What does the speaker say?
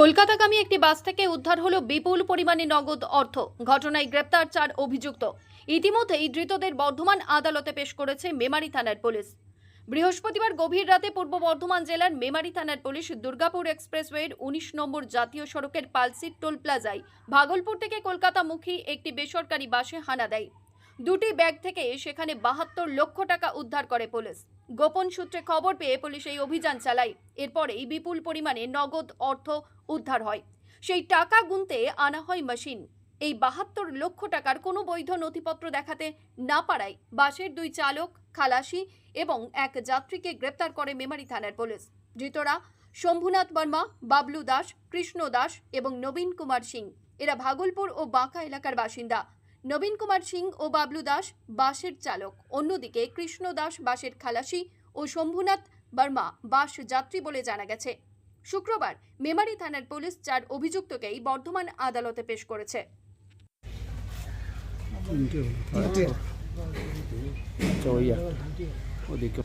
কলকাতাগামী একটি বাস থেকে উদ্ধার হলো বিপুল পরিমাণে নগদ অর্থ। ঘটনায় গ্রেপ্তার চার অভিযুক্ত। ইতিমধ্যেই ধৃতদের বর্ধমান আদালতে পেশ করেছে মেমারি থানার পুলিশ। বৃহস্পতিবার গভীর রাতে পূর্ব বর্ধমান জেলার মেমারি থানার পুলিশ দুর্গাপুর এক্সপ্রেসওয়ের উনিশ নম্বর জাতীয় সড়কের পালসির টোল প্লাজায় ভাগলপুর থেকে কলকাতামুখী একটি বেসরকারি বাসে হানা দেয়। দুটি ব্যাগ থেকে সেখানে বাহাত্তর লক্ষ টাকা উদ্ধার করে পুলিশ। গোপন সূত্রে খবর পেয়ে পুলিশ এই অভিযান চালায়। এরপরেই বিপুল পরিমাণে নগদ অর্থ উদ্ধার হয়। সেই টাকা গুনতে আনা হয় মেশিন। এই বাহাত্তর লক্ষ টাকার কোনো বৈধ নথিপত্র দেখাতে না পারায় বাসের দুই চালক, খালাসি এবং এক যাত্রীকে গ্রেপ্তার করে মেমারি থানার পুলিশ। ধৃতরা শম্ভুনাথ বর্মা, বাবলু দাস, কৃষ্ণ দাস এবং নবীন কুমার সিং। এরা ভাগলপুর ও বাঁকা এলাকার বাসিন্দা। নবীন কুমার সিং ও বাবলু দাস বাসের চালক। অন্যদিকে কৃষ্ণ দাস বাসের খালাসি ও শম্ভুনাথ বর্মা বাস যাত্রী বলে জানা গেছে। শুক্রবার মেমারি থানার পুলিশ চার অভিযুক্তকেই বর্ধমান আদালতে পেশ করেছে। আচ্ছা ওদিকে।